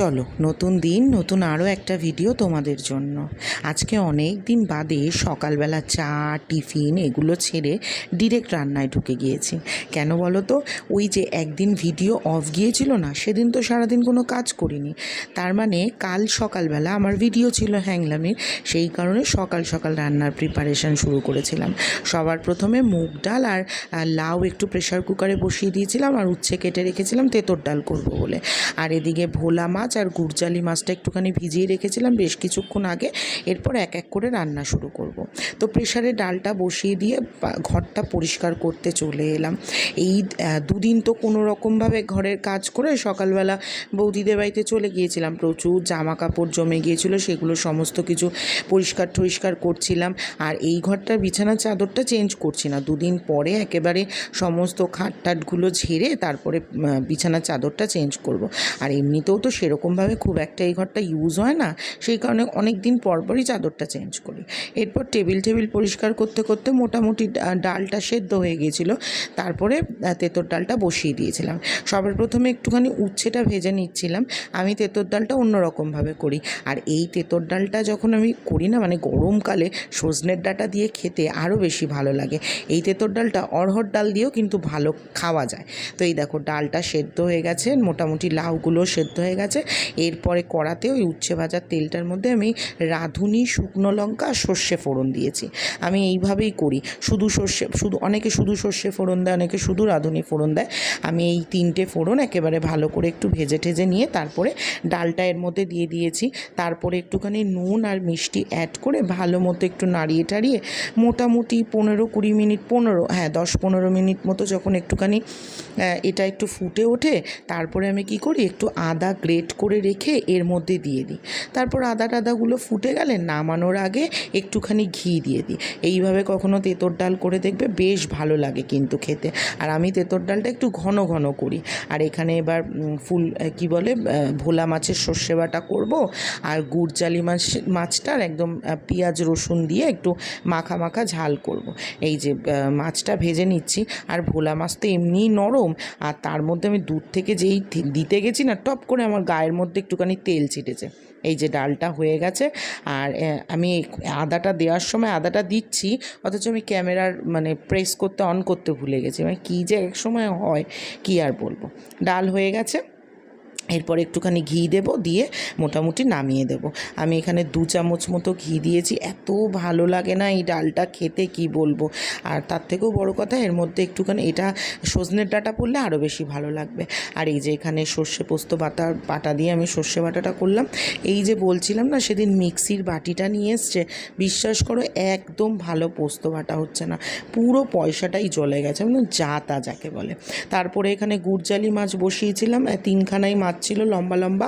চলো, নতুন দিন, নতুন আরও একটা ভিডিও তোমাদের জন্য। আজকে অনেক দিন বাদে সকালবেলা চা, টিফিন এগুলো ছেড়ে ডিরেক্ট রান্নায় ঢুকে গিয়েছি। কেন বলো তো ওই যে একদিন ভিডিও অফ গিয়েছিল না, সেদিন তো সারাদিন কোনো কাজ করিনি। তার মানে কাল সকালবেলা আমার ভিডিও ছিল হ্যাংলামির, সেই কারণে সকাল সকাল রান্নার প্রিপারেশান শুরু করেছিলাম। সবার প্রথমে মুগ ডাল আর লাউ একটু প্রেশার কুকারে বসিয়ে দিয়েছিলাম আর উচ্ছে কেটে রেখেছিলাম তেঁতর ডাল করব বলে। আর এদিকে ভোলা মাছ আর গুড়জালি মাছটা একটুখানি ভিজিয়ে রেখেছিলাম বেশ কিছুক্ষণ আগে, এরপর এক এক করে রান্না শুরু করব। তো প্রেশারে ডালটা বসিয়ে দিয়ে ঘরটা পরিষ্কার করতে চলে এলাম এই দুদিন তো কোনো রকমভাবে ঘরের কাজ করে সকালবেলা বৌদিদের বাড়িতে চলে গিয়েছিলাম প্রচুর জামা কাপড় জমে গিয়েছিল, সেগুলো সমস্ত কিছু পরিষ্কার টরিষ্কার করছিলাম আর এই ঘরটার বিছানার চাদরটা চেঞ্জ করছি না দুদিন পরে একেবারে সমস্ত খাট টাটগুলো ঝেড়ে তারপরে বিছানার চাদরটা চেঞ্জ করব। আর এমনিতেও তো সেরকমভাবে খুব একটা এই ঘরটা ইউজ হয় না। সেই কারণে অনেক দিন পর পরই চাদরটা চেঞ্জ করি। এরপর টেবিল টেবিল পরিষ্কার করতে করতে মোটামুটি ডালটা সেদ্ধ হয়ে গিয়েছিল। তারপরে তেঁতর ডালটা বসিয়ে দিয়েছিলাম। সবার প্রথমে একটুখানি উচ্ছেটা ভেজে নিচ্ছিলাম। আমি তেঁতর ডালটা অন্যরকমভাবে করি। আর এই তেঁতর ডালটা যখন আমি করি না মানে গরমকালে সজনের ডাটা দিয়ে খেতে আরও বেশি ভালো লাগে। এই তেঁতর ডালটা অরহর ডাল দিয়েও কিন্তু ভালো খাওয়া যায়। তো এই দেখো, ডালটা সেদ্ধ হয়ে গেছে, মোটামুটি লাউগুলো সেদ্ধ হয়ে গেছে। এরপরে কড়াতে ওই উচ্ছে ভাজার তেলটার মধ্যে আমি রাঁধুনি, শুকনো লঙ্কা আর সর্ষে ফোড়ন দিয়েছি। আমি এইভাবেই করি। শুধু সর্ষে, শুধু অনেকে শুধু সর্ষে ফোড়ন দেয়, অনেকে শুধু রাঁধুনি ফোড়ন দেয়। আমি এই তিনটে ফোড়ন একেবারে ভালো করে একটু ভেজে ঠেজে নিয়ে তারপরে ডালটা এর মধ্যে দিয়ে দিয়েছি। তারপরে একটুখানি নুন আর মিষ্টি অ্যাড করে ভালো মতো একটু নাড়িয়ে টাড়িয়ে মোটামুটি পনেরো কুড়ি মিনিট, পনেরো হ্যাঁ দশ পনেরো মিনিট মতো যখন একটুখানি এটা একটু ফুটে ওঠে, তারপরে আমি কি করি? একটু আদা, গ্রেট করে রেখে এর মধ্যে দিয়ে দিই। তারপর আদা টাদাগুলো ফুটে গেলে নামানোর আগে একটুখানি ঘি দিয়ে দিই। এইভাবে কখনো তেঁতর ডাল করে দেখবে বেশ ভালো লাগে কিন্তু খেতে। আর আমি তেঁতর ডালটা একটু ঘন ঘন করি। আর এখানে এবার ফুল কি বলে ভোলা মাছের সর্ষে বাটা করব। আর গুড়জালি মাছ, মাছটার একদম পেঁয়াজ, রসুন দিয়ে একটু মাখা মাখা ঝাল করব। এই যে মাছটা ভেজে নিচ্ছি। আর ভোলা মাছ তো এমনিই নরম। আর তার মধ্যে আমি দুধ থেকে যেই দিতে গেছি না, টপ করে আমার গায়ের মধ্যে একটুখানি তেল ছিটেছে। এই যে ডালটা হয়ে গেছে আর আমি আদাটা দেওয়ার সময় আদাটা দিচ্ছি, অথচ আমি ক্যামেরার মানে প্রেস করতে, অন করতে ভুলে গেছি। মানে কী যে এক সময় হয়, কি আর বলব? ডাল হয়ে গেছে। এরপর একটুখানি ঘি দেব, দিয়ে মোটামুটি নামিয়ে দেব। আমি এখানে দু চামচ মতো ঘি দিয়েছি, এত ভালো লাগে না এই ডালটা খেতে, কি বলব? আর তার থেকেও বড় কথা, এর মধ্যে একটুখানি এটা সজনের ডাঁটা পড়লে আরও বেশি ভালো লাগবে। আর এই যে এখানে সর্ষে পোস্ত বাটা বাটা দিয়ে আমি সর্ষে বাটাটা করলাম। এই যে বলছিলাম না, সেদিন মিক্সির বাটিটা নিয়ে এসছে, বিশ্বাস করো একদম ভালো পোস্ত বাটা হচ্ছে না। পুরো পয়সাটাই জ্বলে গেছে মানে যা তা যাকে বলে। তারপরে এখানে গুড়জালি মাছ বসিয়েছিলাম তিনখানাই মাছ ছিল লম্বা লম্বা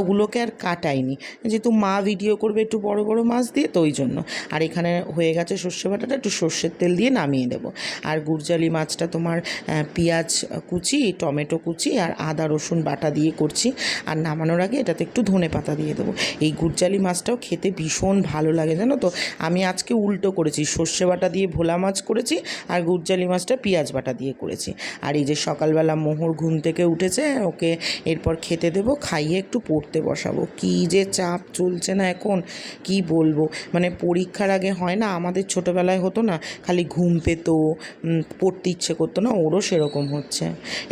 ওগুলোকে আর কাটাইনি যেহেতু মা ভিডিও করবে একটু বড় বড় মাছ দিয়ে, তো ওই জন্য। আর এখানে হয়ে গেছে সর্ষে বাটাটা, একটু সর্ষের তেল দিয়ে নামিয়ে দেবো। আর গুড়জালি মাছটা তোমার পেঁয়াজ কুচি, টমেটো কুচি, আর আদা, রসুন বাটা দিয়ে করছি। আর নামানোর আগে এটাতে একটু ধনে পাতা দিয়ে দেবো। এই গুড়জালি মাছটাও খেতে ভীষণ ভালো লাগে, জানো তো? আমি আজকে উল্টো করেছি, সর্ষে বাটা দিয়ে ভোলা মাছ করেছি, আর গুড়জালি মাছটা পেঁয়াজ বাটা দিয়ে করেছি। আর এই যে সকালবেলা মোহর ঘুম থেকে উঠেছে, ওকে এরপর খেতে দেবো, খাইয়ে একটু পড়তে বসাবো। কি যে চাপ চলছে না এখন, কি বলব? মানে পরীক্ষার আগে হয় না, আমাদের ছোটোবেলায় হতো না, খালি ঘুম পেতো পড়তে ইচ্ছে করতো না, ওরও সেরকম হচ্ছে।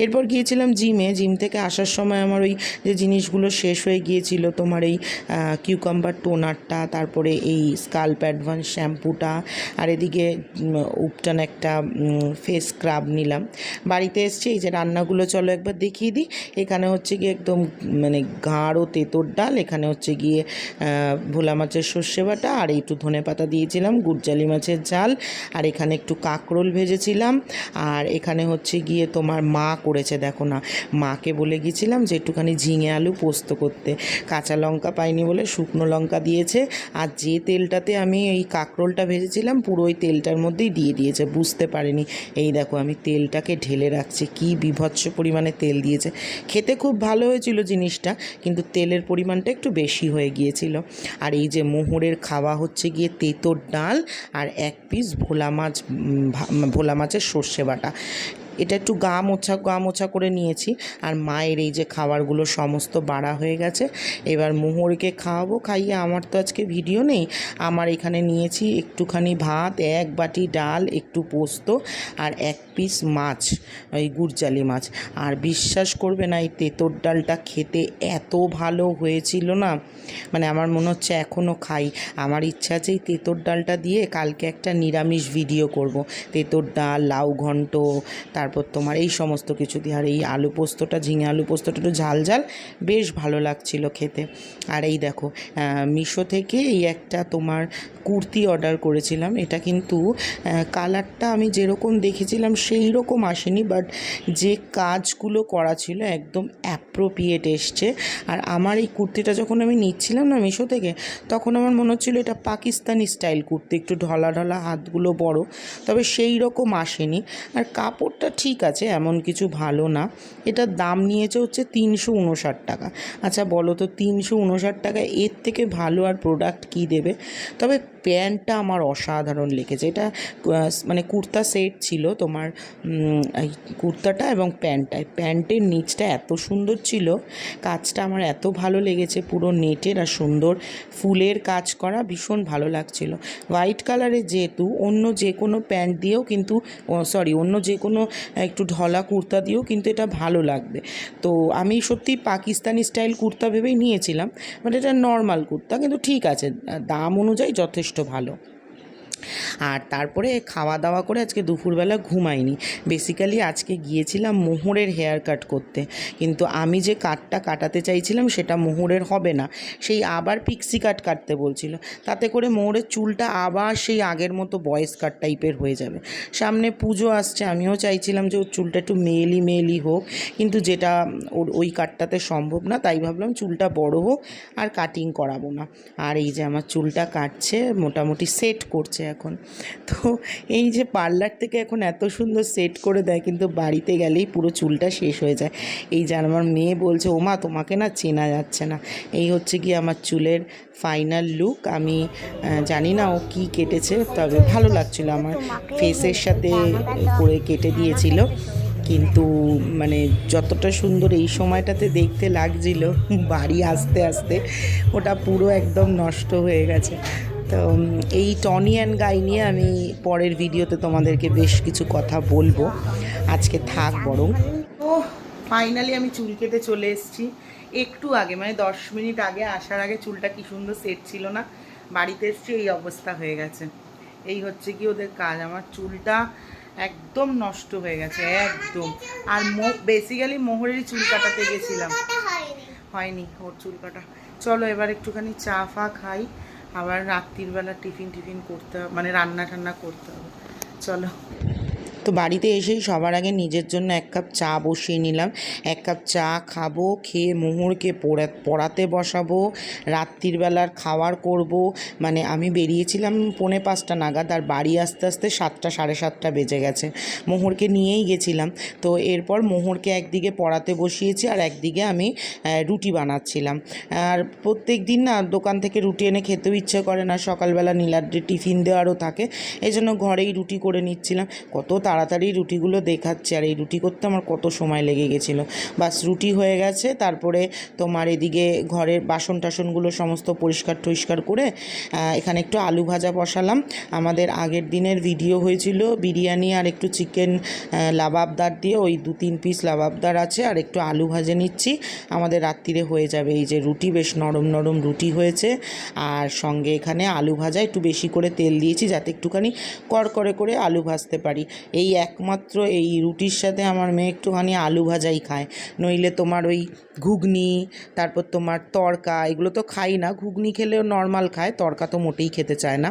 এরপর গিয়েছিলাম জিমে, জিম থেকে আসার সময় আমার ওই যে জিনিসগুলো শেষ হয়ে গিয়েছিল, তোমার এই কিউকাম্বার টোনারটা তারপরে এই স্কাল্প অ্যাডভান্স শ্যাম্পুটা, আর এদিকে উপটান একটা ফেস স্ক্রাব নিলাম। বাড়িতে এসছি, এই যে রান্নাগুলো চলো একবার দেখিয়ে দিই। এখানে হচ্ছে গিয়ে একদম মানে গাঢ় তেঁতর ডাল। এখানে হচ্ছে গিয়ে ভোলা মাছের সর্ষে বাটা আর একটু ধনে পাতা দিয়েছিলাম, গুড়জালি মাছের ঝাল। আর এখানে একটু কাঁকরোল ভেজেছিলাম। আর এখানে হচ্ছে গিয়ে তোমার মা করেছে, দেখো না, মাকে বলে গিয়েছিলাম যে একটুখানি ঝিঙে আলু পোস্ত করতে। কাঁচা লঙ্কা পাইনি বলে শুকনো লঙ্কা দিয়েছে। আর যে তেলটাতে আমি এই কাঁকরোলটা ভেজেছিলাম, পুরো ওই তেলটার মধ্যেই দিয়ে দিয়েছে, বুঝতে পারিনি। এই দেখো আমি তেলটাকে ঢেলে রাখছি, কি বিভৎস পরিমাণে তেল দিয়েছে। খেতে খুব ভালো হয়েছিল জিনিসটা, কিন্তু তেলের পরিমাণটা একটু বেশি হয়ে গিয়েছিল। আর এই যে মোহরের খাওয়া হচ্ছে গিয়ে তেঁতোর ডাল আর এক পিস ভোলা মাছ ভোলা মাছের সর্ষে বাটা। এটা একটু গা মোছা গা মোছা করে নিয়েছি। আর মায়ের এই যে খাবারগুলো সমস্ত বাড়া হয়ে গেছে। এবার মোহরকে খাওয়াবো, খাইয়ে আমার তো আজকে ভিডিও নেই। আমার এখানে নিয়েছি একটুখানি ভাত, এক বাটি ডাল, একটু পোস্ত আর এক পিস মাছ ওই গুড়জালি মাছ। আর বিশ্বাস করবে না, এই তেঁতর ডালটা খেতে এত ভালো হয়েছিল না। মানে আমার মনে হচ্ছে এখনও খাই। আমার ইচ্ছা আছে এই তেঁতর ডালটা দিয়ে কালকে একটা নিরামিষ ভিডিও করব। তেঁতর ডাল, লাউ ঘন্ট তারপর তোমার এই সমস্ত কিছু দিয়ে, আর এই আলু পোস্তটা, ঝিঙে আলু পোস্তটা একটু ঝাল ঝাল, বেশ ভালো লাগছিল খেতে। আর এই দেখো মিশো থেকে এই একটা তোমার কুর্তি অর্ডার করেছিলাম। এটা কিন্তু কালারটা আমি যেরকম দেখেছিলাম সেই রকম আসেনি, বাট যে কাজগুলো করা ছিল একদম অ্যাপ্রোপ্রিয়েট এসছে। আর আমার এই কুর্তিটা যখন আমি নিচ্ছিলাম না মিশো থেকে, তখন আমার মনে হচ্ছিল এটা পাকিস্তানি স্টাইল কুর্তি, একটু ঢলা ঢলা, হাতগুলো বড়, তবে সেই রকম আসেনি। আর কাপড়টা ঠিক আছে, এমন কিছু ভালো না। এটার দাম নিয়েছে হচ্ছে তিনশো উনষাট টাকা। আচ্ছা বলো তো, তিনশো উনষাট টাকা, এর থেকে ভালো আর প্রোডাক্ট কী দেবে? তবে প্যান্টটা আমার অসাধারণ লেগেছে। এটা মানে কুর্তা সেট ছিল তোমার এই কুর্তাটা এবং প্যান্টটা। প্যান্টের নিচটা এত সুন্দর ছিল, কাজটা আমার এত ভালো লেগেছে, পুরো নেটের আর সুন্দর ফুলের কাজ করা ভীষণ ভালো লাগছিল। হোয়াইট কালারের যেহেতু অন্য যে কোনো প্যান্ট দিয়েও কিন্তু সরি, অন্য যে কোনো একটু ঢলা কুর্তা দিয়েও কিন্তু এটা ভালো লাগবে। তো আমি সত্যি পাকিস্তানি স্টাইল কুর্তা ভেবেই নিয়েছিলাম, বাট এটা নর্মাল কুর্তা, কিন্তু ঠিক আছে, দাম অনুযায়ী যথেষ্ট ভালো। আর তারপরে খাওয়া দাওয়া করে আজকে দুপুরবেলা ঘুমাইনি। বেসিক্যালি আজকে গিয়েছিলাম মোহরের হেয়ার কাট করতে। কিন্তু আমি যে কাটটা কাটাতে চাইছিলাম সেটা মোহরের হবে না। সেই আবার পিক্সি কাট কাটতে বলছিল। তাতে করে মোহরের চুলটা আবার সেই আগের মতো বয়েস কাট টাইপের হয়ে যাবে। সামনে পুজো আসছে, আমিও চাইছিলাম যে ওর চুলটা একটু মেলি মেলি হোক। কিন্তু যেটা ওর ওই কাটটাতে সম্ভব না, তাই ভাবলাম চুলটা বড় হোক আর কাটিং করাবো না। আর এই যে আমার চুলটা কাটছে, মোটামুটি সেট করছে এখন। তো এই যে পার্লার থেকে এখন এত সুন্দর সেট করে দেয়, কিন্তু বাড়িতে গেলেই পুরো চুলটা শেষ হয়ে যায়। এই যে আমার মেয়ে বলছে, ওমা, তোমাকে না চেনা যাচ্ছে না। এই হচ্ছে কি আমার চুলের ফাইনাল লুক আমি জানি না ও কি কেটেছে, তবে ভালো লাগছিল আমার ফেসের সাথে করে কেটে দিয়েছিল। কিন্তু মানে যতটা সুন্দর এই সময়টাতে দেখতে লাগছিল, বাড়ি আসতে আসতে, ওটা পুরো একদম নষ্ট হয়ে গেছে। তো এই টনি অ্যান্ড গাই নিয়ে আমি পরের ভিডিওতে তোমাদেরকে বেশ কিছু কথা বলব। আজকে থাক বরং। ও ফাইনালি আমি চুল কেটে চলে এসেছি। একটু আগে মানে দশ মিনিট আগে, আসার আগে চুলটা কি সুন্দর সেট ছিল না? বাড়িতে এসছি, এই অবস্থা হয়ে গেছে। এই হচ্ছে কি ওদের কাজ। আমার চুলটা একদম নষ্ট হয়ে গেছে, একদম। আর বেসিক্যালি মোহরেরই চুল কাটাতে গেছিলাম। হয়নি, ওর চুল কাটা। চলো এবার একটুখানি চা ফা খাই। আবার রাত্রির বেলা টিফিন টিফিন করতে হবে মানে রান্না টান্না করতে হবে। চলো। তো বাড়িতে এসেই সবার আগে নিজের জন্য এক কাপ চা বসিয়ে নিলাম। এক কাপ চা খাব, খেয়ে মোহরকে পড়া, পড়াতে বসাবো, রাত্রির বেলার খাওয়ার করব। মানে আমি বেরিয়েছিলাম পৌনে পাঁচটা নাগাদ আর বাড়ি আসতে আসতে সাতটা, সাড়ে সাতটা বেজে গেছে। মোহরকে নিয়েই গেছিলাম। তো এরপর মোহরকে একদিকে পড়াতে বসিয়েছি আর একদিকে আমি রুটি বানাচ্ছিলাম। আর প্রত্যেক দিন না দোকান থেকে রুটি এনে খেতেও ইচ্ছে করে না। সকালবেলা নীলাদ্রি টিফিন দেওয়ারও থাকে। এই জন্য ঘরেই রুটি করে নিচ্ছিলাম। কত তাড়াতাড়ি রুটিগুলো দেখাচ্ছে। আর এই রুটি করতে আমার কত সময় লেগে গেছিল। বাস রুটি হয়ে গেছে। তারপরে তোমার এদিকে ঘরের বাসন টাসনগুলো সমস্ত পরিষ্কার টরিষ্কার করে এখানে একটু আলু ভাজা বসালাম। আমাদের আগের দিনের ভিডিও হয়েছিল বিরিয়ানি আর একটু চিকেন লাবাবদার দিয়ে ওই দু তিন পিস লাবাবদার আছে আর একটু আলু ভাজে নিচ্ছি। আমাদের রাত্রিরে হয়ে যাবে। এই যে রুটি বেশ নরম নরম রুটি হয়েছে। আর সঙ্গে এখানে আলু ভাজা একটু বেশি করে তেল দিয়েছি যাতে একটুখানি কড়কড়ে করে আলু ভাজতে পারি। এই একমাত্র এই রুটির সাথে আমার মেয়ে একটুখানি আলু ভাজাই খায়। নইলে তোমার ওই ঘুগনি, তারপর তোমার তড়কা এগুলো তো খাই না। ঘুগনি খেলেও নর্মাল খায় তড়কা তো মোটেই খেতে চায় না।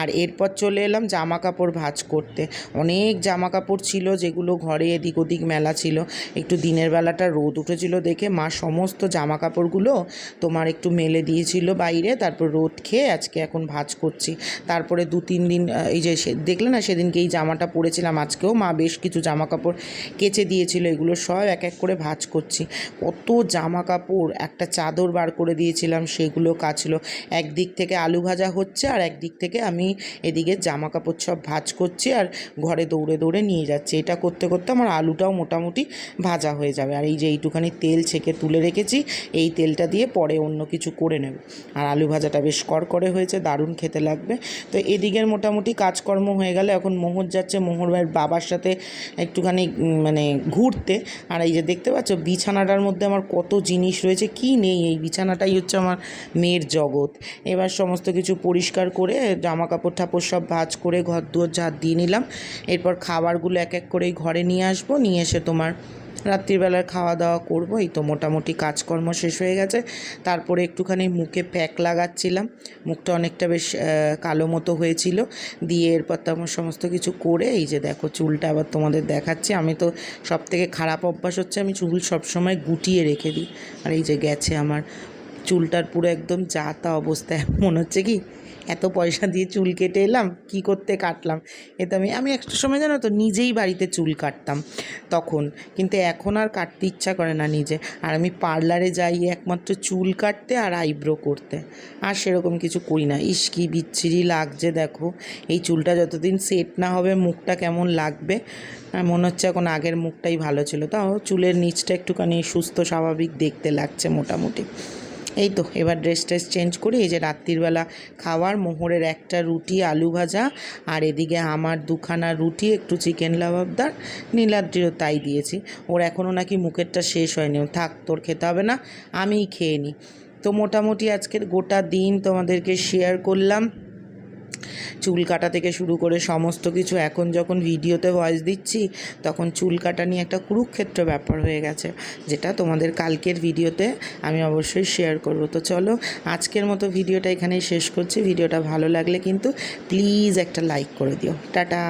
আর এরপর চলে এলাম জামা কাপড় ভাজ করতে। অনেক জামা কাপড় ছিল যেগুলো ঘরে এদিক ওদিক মেলা ছিল। একটু দিনের বেলাটা রোদ উঠেছিল দেখে মা সমস্ত জামা কাপড়গুলো তোমার একটু মেলে দিয়েছিল বাইরে। তারপর রোদ খেয়ে আজকে এখন ভাজ করছি। তারপরে দু তিন দিন এই যে দেখলে না সেদিনকে এই জামাটা পরেছিলাম আজকেও মা বেশ কিছু জামা কাপড় কেচে দিয়েছিল, এগুলো সব এক এক করে ভাঁজ করছি। কত জামা কাপড় একটা চাদর বার করে দিয়েছিলাম, সেগুলো কাচলো। একদিক থেকে আলু ভাজা হচ্ছে আর একদিক থেকে আমি এদিকে জামা কাপড় সব ভাঁজ করছি আর ঘরে দৌড়ে দৌড়ে নিয়ে যাচ্ছি। এটা করতে করতে আমার আলুটাও মোটামুটি ভাজা হয়ে যাবে। আর এই যে এইটুখানি তেল ছেঁকে তুলে রেখেছি, এই তেলটা দিয়ে পরে অন্য কিছু করে নেব। আর আলু ভাজাটা বেশ করকরে হয়েছে, দারুণ খেতে লাগবে। তো এদিকের মোটামুটি কাজকর্ম হয়ে গেলে, এখন মোহর যাচ্ছে, মোহর ভাইয়ের বাবার সাথে একটুখানি মানে ঘুরতে। আর এই যে দেখতে পাচ্ছ, বিছানাটার মধ্যে আমার কত জিনিস রয়েছে, কি নেই? এই বিছানাটাই হচ্ছে আমার মেয়ের জগৎ। এবার সমস্ত কিছু পরিষ্কার করে জামা কাপড় ঠাপড় সব ভাজ করে ঘর দুয়ার ঝাঁট দিয়ে নিলাম। এরপর খাবারগুলো এক এক করে ঘরে নিয়ে আসব, নিয়ে এসে তোমার রাত্রিবেলার খাওয়া দাওয়া করব। এই তো মোটামুটি কাজকর্ম শেষ হয়ে গেছে। তারপরে একটুখানি মুখে প্যাক লাগাচ্ছিলাম। মুখটা অনেকটা বেশ কালো মতো হয়েছিল। দিয়ে এরপর তো আমার সমস্ত কিছু করে এই যে দেখো চুলটা আবার তোমাদের দেখাচ্ছি। আমি তো সব থেকে খারাপ অভ্যাস হচ্ছে আমি চুল সবসময় গুটিয়ে রেখে দিই। আর এই যে গেছে আমার, চুলটার পুরো একদম যা তা অবস্থায় মনে হচ্ছে কি এত পয়সা দিয়ে চুল কেটে এলাম, কি করতে কাটলাম? এতে আমি আমি একটা সময় জানো তো, নিজেই বাড়িতে চুল কাটতাম তখন। কিন্তু এখন আর কাটতে ইচ্ছা করে না নিজে। আর আমি পার্লারে যাই একমাত্র চুল কাটতে আর আইব্রো করতে। আর সেরকম কিছু করি না। ইস, কি বিচ্ছিরি লাগছে, দেখো। এই চুলটা যতদিন সেট না হবে, মুখটা কেমন লাগবে? মনে হচ্ছে এখন আগের মুখটাই ভালো ছিল। তাও চুলের নিচটা একটুখানি সুস্থ, স্বাভাবিক দেখতে লাগছে মোটামুটি। এই তো, এবার ড্রেস ট্রেস চেঞ্জ করি। এই যে রাত্রিবেলা খাওয়ার, মোহরের একটা রুটি, আলু ভাজা, আর এদিকে আমার দুখানা রুটি, একটু চিকেন লাবাবদার নীলাদ্রিও তাই দিয়েছি। ওর এখনও নাকি মুখেরটা শেষ হয়নি। থাক, তোর খেতে হবে না, আমিই খেয়ে নিই তো মোটামুটি আজকের গোটা দিন তোমাদেরকে শেয়ার করলাম। চুল কাটা থেকে শুরু করে সমস্ত কিছু, এখন যখন ভিডিওতে ভয়েস দিচ্ছি, তখন চুল কাটা নিয়ে একটা কুরুক্ষেত্র ব্যাপার হয়ে গেছে, যেটা তোমাদের কালকের ভিডিওতে আমি অবশ্যই শেয়ার করব। তো চলো, আজকের মতো ভিডিওটা এখানেই শেষ করছি। ভিডিওটা ভালো লাগলে কিন্তু প্লিজ একটা লাইক করে দিও। টাটা!